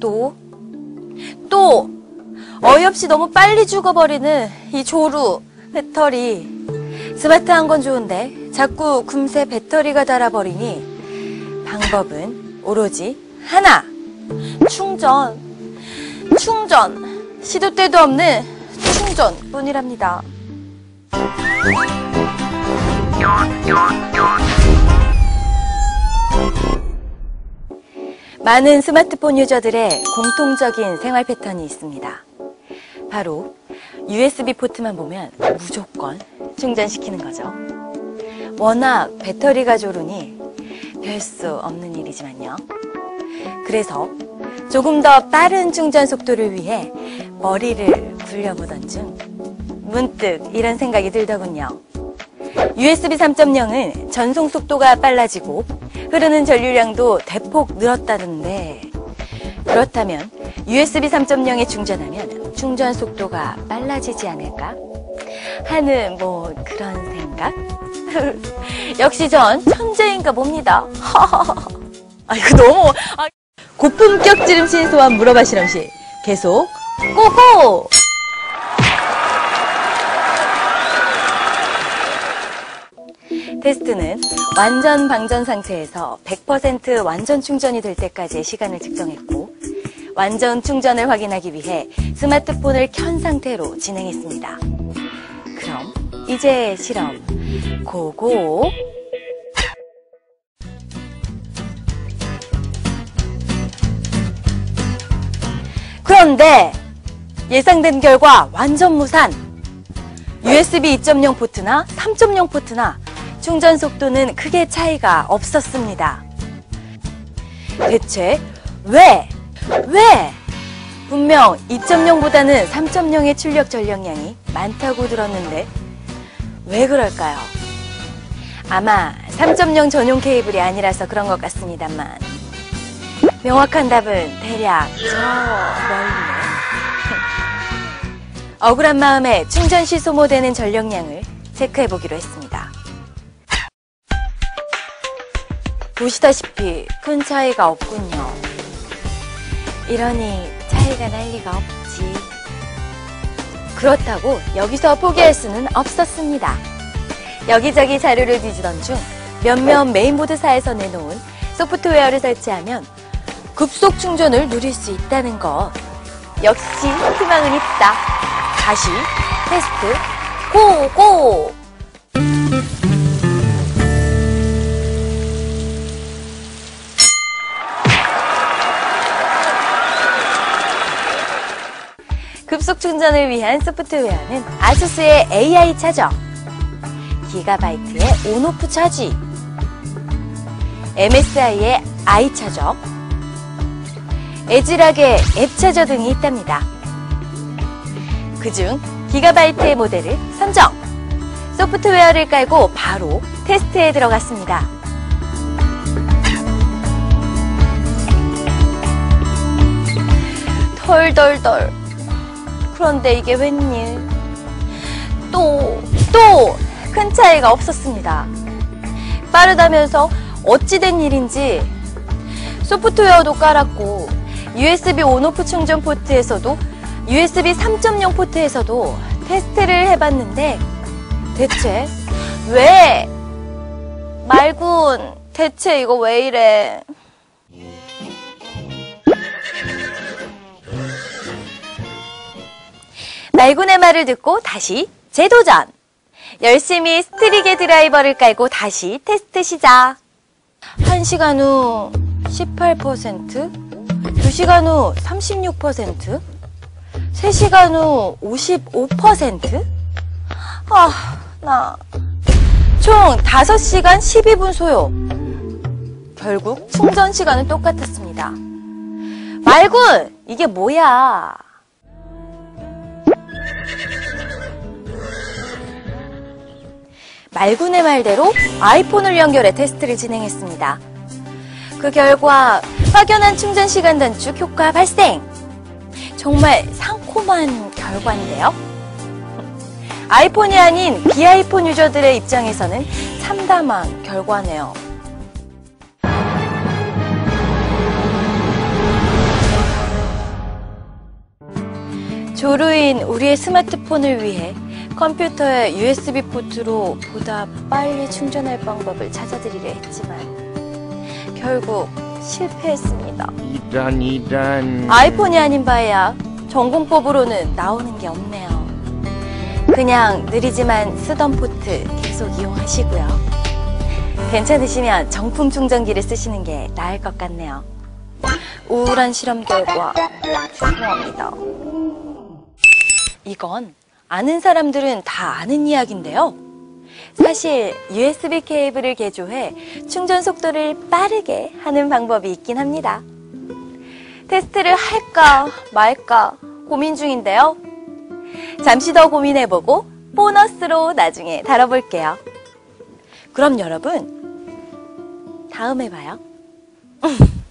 또, 또, 어이없이 너무 빨리 죽어버리는 이 조루, 배터리. 스마트한 건 좋은데 자꾸 금세 배터리가 닳아버리니 방법은 오로지 하나. 충전. 충전. 시도 때도 없는 충전뿐이랍니다. 많은 스마트폰 유저들의 공통적인 생활 패턴이 있습니다. 바로 USB 포트만 보면 무조건 충전시키는 거죠. 워낙 배터리가 졸으니 별 수 없는 일이지만요. 그래서 조금 더 빠른 충전 속도를 위해 머리를 굴려보던 중 문득 이런 생각이 들더군요. USB 3.0은 전송 속도가 빨라지고 흐르는 전류량도 대폭 늘었다던데 그렇다면 USB 3.0에 충전하면 충전 속도가 빨라지지 않을까? 하는 뭐 그런 생각? 역시 전 천재인가 봅니다. 아 이거 너무 아, 고품격 지름 신 소환 물어봐 실험실 계속 고고! 테스트는 완전 방전 상태에서 100% 완전 충전이 될 때까지의 시간을 측정했고 완전 충전을 확인하기 위해 스마트폰을 켠 상태로 진행했습니다. 그럼 이제 실험 고고 그런데 예상된 결과 완전 무산 USB 2.0 포트나 3.0 포트나 충전 속도는 크게 차이가 없었습니다. 대체 왜? 왜? 분명 2.0보다는 3.0의 출력 전력량이 많다고 들었는데 왜 그럴까요? 아마 3.0 전용 케이블이 아니라서 그런 것 같습니다만 명확한 답은 대략 저 멀리네. 억울한 마음에 충전 시 소모되는 전력량을 체크해 보기로 했습니다. 보시다시피 큰 차이가 없군요. 이러니 차이가 날 리가 없지. 그렇다고 여기서 포기할 수는 없었습니다. 여기저기 자료를 뒤지던 중 몇몇 메인보드사에서 내놓은 소프트웨어를 설치하면 급속 충전을 누릴 수 있다는 것. 역시 희망은 있다. 다시 테스트 고고! 급속 충전을 위한 소프트웨어는 아수스의 AI 차저, 기가바이트의 온오프 차지, MSI의 i 차저, 에즈락의 앱 차저 등이 있답니다. 그중 기가바이트의 모델을 선정! 소프트웨어를 깔고 바로 테스트에 들어갔습니다. 덜덜덜. 그런데 이게 웬일. 또, 또, 큰 차이가 없었습니다. 빠르다면서 어찌된 일인지 소프트웨어도 깔았고, USB 온오프 충전 포트에서도 USB 3.0 포트에서도 테스트를 해봤는데 대체 왜? 말군 대체 이거 왜 이래? 말군의 말을 듣고 다시 재도전! 열심히 스트리게 드라이버를 깔고 다시 테스트 시작! 1시간 후 18%? 2시간 후 36%? 3시간 후 55%? 아, 나. 총 5시간 12분 소요. 결국 충전 시간은 똑같았습니다. 말군! 이게 뭐야? 말군의 말대로 아이폰을 연결해 테스트를 진행했습니다. 그 결과 확연한 충전 시간 단축 효과 발생! 정말 상콤한 결과인데요. 아이폰이 아닌 비아이폰 유저들의 입장에서는 참담한 결과네요. 조루인 우리의 스마트폰을 위해 컴퓨터의 USB 포트로 보다 빨리 충전할 방법을 찾아드리려 했지만 결국 실패했습니다. 이런 이런 아이폰이 아닌 바에야 전공법으로는 나오는 게 없네요. 그냥 느리지만 쓰던 포트 계속 이용하시고요. 괜찮으시면 정품 충전기를 쓰시는 게 나을 것 같네요. 우울한 실험 결과 죄송합니다. 이건 아는 사람들은 다 아는 이야기인데요. 사실 USB 케이블을 개조해 충전 속도를 빠르게 하는 방법이 있긴 합니다. 테스트를 할까 말까 고민 중인데요. 잠시 더 고민해보고 보너스로 나중에 다뤄볼게요. 그럼 여러분, 다음에 봐요.